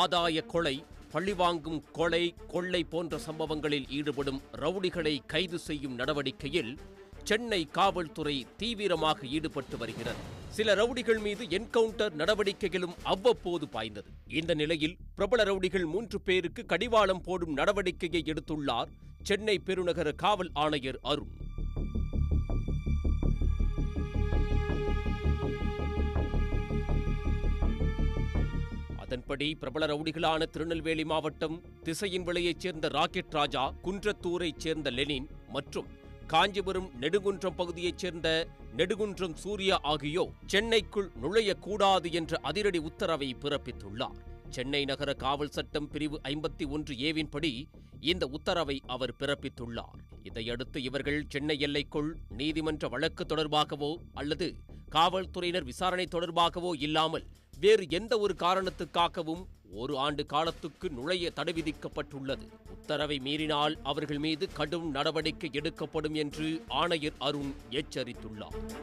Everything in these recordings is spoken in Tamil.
ஆதாய கொலை பழிவாங்கும் கொலை கொள்ளை போன்ற சம்பவங்களில் ஈடுபடும் ரவுடிகளை கைது செய்யும் நடவடிக்கையில் சென்னை காவல்துறை தீவிரமாக ஈடுபட்டு வருகிறது. சில ரவுடிகள் மீது என்கவுண்டர் நடவடிக்கைகளும் அவ்வப்போது பாய்ந்தது. இந்த நிலையில் பிரபல ரவுடிகள் மூன்று பேருக்கு கடிவாளம் போடும் நடவடிக்கையை எடுத்துள்ளார் சென்னை பெருநகர காவல் ஆணையர் அருண். அதன்படி பிரபல ரவுடிகளான திருநெல்வேலி மாவட்டம் திசையின் விலையைச் சேர்ந்த ராக்கெட் ராஜா குன்றத்தூரைச் சேர்ந்த லெனின் மற்றும் காஞ்சிபுரம் நெடுங்குன்றம் பகுதியைச் சேர்ந்த நெடுங்குன்றம் சூர்யா ஆகியோர் சென்னைக்குள் நுழையக்கூடாது என்ற அதிரடி உத்தரவை பிறப்பித்துள்ளார். சென்னை நகர காவல் சட்டம் பிரிவு ஐம்பத்தி ஒன்று ஏவின்படி இந்த உத்தரவை அவர் பிறப்பித்துள்ளார். இதையடுத்து இவர்கள் சென்னை எல்லைக்குள் நீதிமன்ற வழக்கு தொடர்பாகவோ அல்லது காவல்துறையினர் விசாரணை தொடர்பாகவோ இல்லாமல் வேறு எந்த ஒரு காரணத்துக்காகவும் ஒரு ஆண்டு காலத்துக்கு நுழைய தடை விதிக்கப்பட்டுள்ளது. உத்தரவை மீறினால் அவர்கள் மீது கடும் நடவடிக்கை எடுக்கப்படும் என்று ஆணையர் அருண் எச்சரித்துள்ளார்.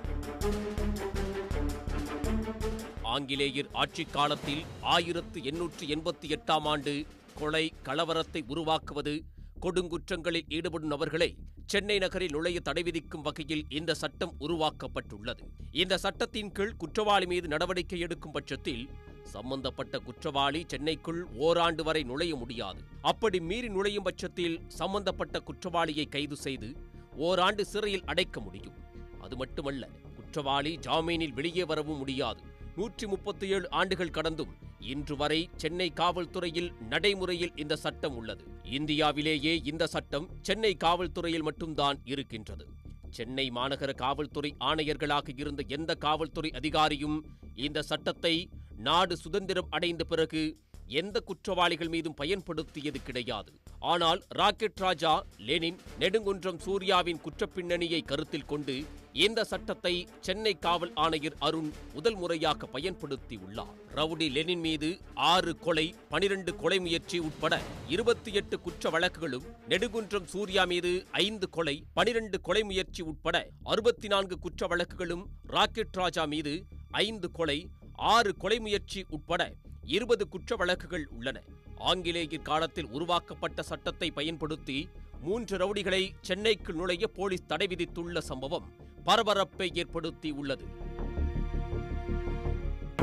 ஆங்கிலேயர் ஆட்சிக் காலத்தில் ஆயிரத்து எண்ணூற்று எண்பத்தி எட்டாம் ஆண்டு கொலை கலவரத்தை உருவாக்குவது கொடுங்குற்றங்களில் ஈடுபடும் நபர்களை சென்னை நகரில் நுழைய தடை விதிக்கும் வகையில் இந்த சட்டம் உருவாக்கப்பட்டுள்ளது. இந்த சட்டத்தின் கீழ் குற்றவாளி மீது நடவடிக்கை எடுக்கும் பட்சத்தில் சம்பந்தப்பட்ட குற்றவாளி சென்னைக்குள் ஓராண்டு வரை நுழைய முடியாது. அப்படி மீறி நுழையும் பட்சத்தில் சம்பந்தப்பட்ட குற்றவாளியை கைது செய்து ஓராண்டு சிறையில் அடைக்க முடியும். அது மட்டுமல்ல குற்றவாளி ஜாமீனில் வெளியே வரவும் முடியாது. நூற்றி முப்பத்தி ஏழு ஆண்டுகள் கடந்தும் இன்று வரை சென்னை காவல்துறையில் நடைமுறையில் இந்த சட்டம் உள்ளது. இந்தியாவிலேயே இந்த சட்டம் சென்னை காவல்துறையில் மட்டும்தான் இருக்கின்றது. சென்னை மாநகர காவல்துறை ஆணையர்களாக இருந்த எந்த காவல்துறை அதிகாரியும் இந்த சட்டத்தை நாடு சுதந்திரம் அடைந்த பிறகு எந்த குற்றவாளிகள் மீதும் பயன்படுத்தியது கிடையாது. ஆனால் ராக்கெட் ராஜா லெனின் நெடுங்குன்றம் சூர்யாவின் குற்றப்பின்னணியை கருத்தில் கொண்டு இந்த சட்டத்தை சென்னை காவல் ஆணையர் அருண் முதல் முறையாக பயன்படுத்தி உள்ளார் ரவுடி லெனின் மீது ஆறு கொலை பனிரெண்டு கொலை முயற்சி உட்பட இருபத்தி எட்டு குற்ற வழக்குகளும் நெடுகுன்றம் சூர்யா மீது ஐந்து கொலை பனிரெண்டு கொலை முயற்சி உட்பட அறுபத்தி நான்கு குற்ற வழக்குகளும் ராக்கெட் ராஜா மீது ஐந்து கொலை ஆறு கொலை முயற்சி உட்பட இருபது குற்ற வழக்குகள் உள்ளன. ஆங்கிலேயர் காலத்தில் உருவாக்கப்பட்ட சட்டத்தை பயன்படுத்தி மூன்று ரவுடிகளை சென்னைக்கு நுழைய போலீஸ் தடை விதித்துள்ள சம்பவம் பரபரப்பை ஏற்படுத்தி உள்ளது.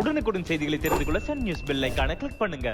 உடனுக்குடன் செய்திகளை தெரிந்து கொள்ள சன் நியூஸ் பெல் ஐகானை கிளிக் பண்ணுங்க.